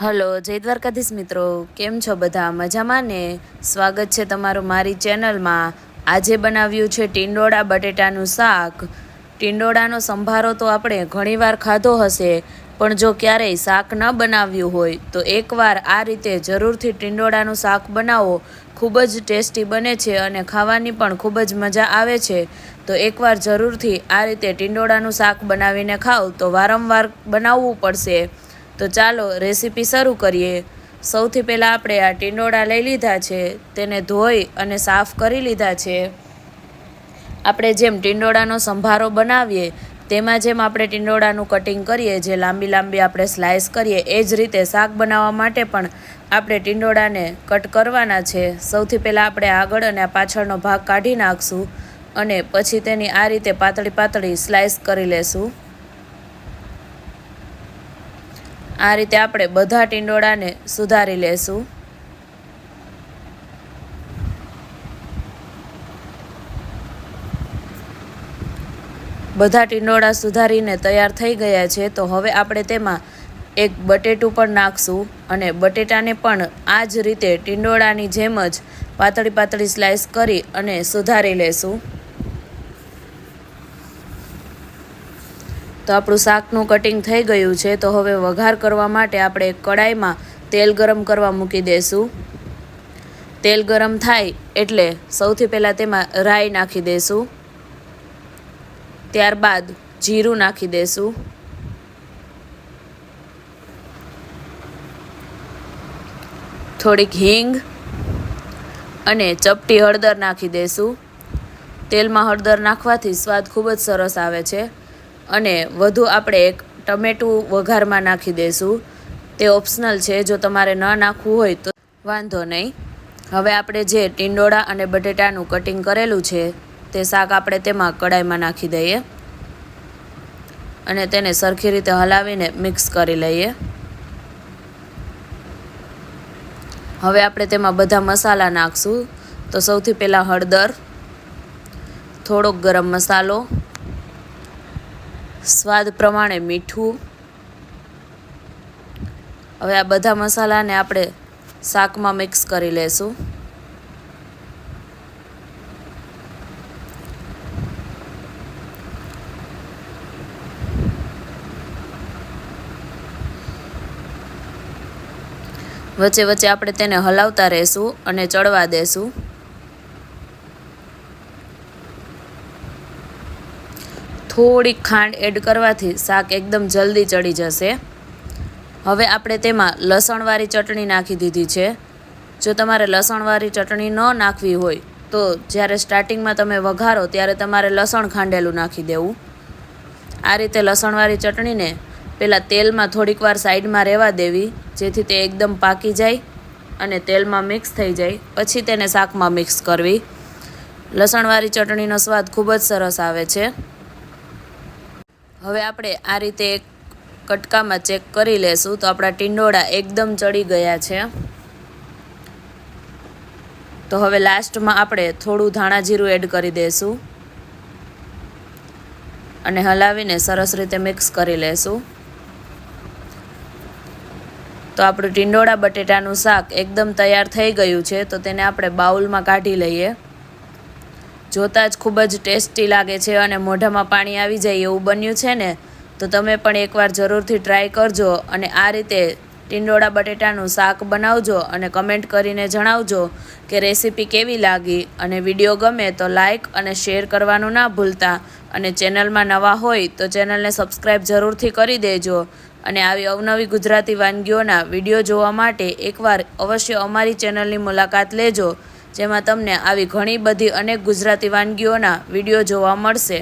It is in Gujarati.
હલો, જય દ્વારકાધીશ મિત્રો. કેમ છો બધા? મજામાં ને? સ્વાગત છે તમારું મારી ચેનલમાં. આજે બનાવ્યું છે ટીંડોળા બટેટાનું શાક. ટીંડોળાનો સંભારો તો આપણે ઘણીવાર ખાધો હશે, પણ જો ક્યારેય શાક ન બનાવ્યું હોય, તો એકવાર આ રીતે જરૂરથી ટીંડોળાનું શાક બનાવો. ખૂબ જ ટેસ્ટી બને છે અને ખાવાની પણ ખૂબ જ મજા આવે છે. તો એકવાર જરૂરથી આ રીતે ટીંડોળાનું શાક બનાવીને ખાઓ તો વારંવાર બનાવવું પડશે. તો ચાલો રેસીપી શરૂ કરીએ. સૌથી પહેલાં આપણે આ ટીંડોળા લઈ લીધા છે, તેને ધોઈ અને સાફ કરી લીધા છે. આપણે જેમ ટીંડોળાનો સંભારો બનાવીએ, તેમાં જેમ આપણે ટીંડોળાનું કટિંગ કરીએ, જે લાંબી લાંબી આપણે સ્લાઇસ કરીએ, એ જ રીતે શાક બનાવવા માટે પણ આપણે ટીંડોળાને કટ કરવાના છે. સૌથી પહેલાં આપણે આગળ અને પાછળનો ભાગ કાઢી નાખશું અને પછી તેની આ રીતે પાતળી પાતળી સ્લાઇસ કરી લેશું. આ રીતે આપણે બધા ટીંડોળાને સુધારી લેશું. બધા ટીંડોળા સુધારીને તૈયાર થઈ ગયા છે, તો હવે આપણે તેમાં એક બટેટું પણ નાખશું અને બટેટાને પણ આ જ રીતે ટીંડોળાની જેમ જ પાતળી પાતળી સ્લાઇસ કરી અને સુધારી લેશું. તો આપણું શાકનું કટિંગ થઈ ગયું છે, તો હવે વઘાર કરવા માટે આપણે કડાઈમાં તેલ ગરમ કરવા મૂકી દઈશું તેલ ગરમ થાય એટલે સૌથી પહેલાં તેમાં રાઈ નાખી દઈશું ત્યારબાદ જીરું નાખી દઈશું થોડીક હિંગ અને ચપટી હળદર નાખી દઈશું તેલમાં હળદર નાખવાથી સ્વાદ ખૂબ જ સરસ આવે છે. અને વધુ આપણે એક ટમેટું વઘારમાં નાખી દઈશું તે ઓપ્શનલ છે, જો તમારે ન નાખવું હોય તો. વાંધો નહીં. હવે આપણે જે ટીંડોળા અને બટેટાનું કટિંગ કરેલું છે, તે શાક આપણે તેમાં કડાઈમાં નાખી દઈએ. અને તેને સરખી રીતે હલાવીને મિક્સ કરી લઈએ. હવે આપણે તેમાં બધા મસાલા નાખશું. તો સૌથી પહેલાં હળદર, થોડોક ગરમ મસાલો સ્વાદ પ્રમાણે મીઠું. હવે આ બધા મસાલાને આપણે શાકમાં મિક્સ કરી લેશું. વચ્ચે વચ્ચે આપણે તેને હલાવતા રહેશું અને ચડવા દેશું. થોડીક ખાંડ એડ કરવાથી શાક એકદમ જલ્દી ચડી જશે. હવે આપણે તેમાં લસણવાળી ચટણી નાખી દીધી છે. જો તમારે લસણવાળી ચટણી ન નાખવી હોય, તો જ્યારે સ્ટાર્ટિંગમાં તમે વઘારો ત્યારે તમારે લસણ ખાંડેલું નાખી દેવું. આ રીતે લસણવાળી ચટણીને પહેલાં તેલમાં થોડીક વાર સાઈડમાં રહેવા દેવી, જેથી તે એકદમ પાકી જાય અને તેલમાં મિક્સ થઈ જાય. પછી તેને શાકમાં મિક્સ કરવી. લસણવાળી ચટણીનો સ્વાદ ખૂબ જ સરસ આવે છે. હવે આપણે આ રીતે એક કટકામાં ચેક કરી લેશું તો આપણા ટીંડોળા એકદમ ચડી ગયા છે. તો હવે લાસ્ટમાં આપણે થોડું ધાણા જીરું એડ કરી દઈશું અને હલાવીને સરસ રીતે મિક્સ કરી લેશું. તો આપણું ટીંડોળા બટેટાનું શાક એકદમ તૈયાર થઈ ગયું છે તો તેને આપણે બાઉલમાં કાઢી લઈએ. જોતાં જ ખૂબ જ ટેસ્ટી લાગે છે અને મોઢામાં પાણી આવી જાય એવું બન્યું છે ને, તો તમે પણ એકવાર જરૂરથી ટ્રાય કરજો અને આ રીતે ટીંડોળા બટેટાનું શાક બનાવજો અને કમેન્ટ કરીને જણાવજો કે રેસીપી કેવી લાગી અને વીડિયો ગમે તો લાઈક અને શેર કરવાનું ના ભૂલતા. અને ચેનલમાં નવા હોય તો ચેનલને સબસ્ક્રાઈબ જરૂરથી કરી દેજો અને આવી અવનવી ગુજરાતી વાનગીઓના વીડિયો જોવા માટે એકવાર અવશ્ય અમારી ચેનલની મુલાકાત લેજો. જેમાં તમને આવી ઘણી બધી અનેક ગુજરાતી વાનગીઓના વીડિયો જોવા મળશે.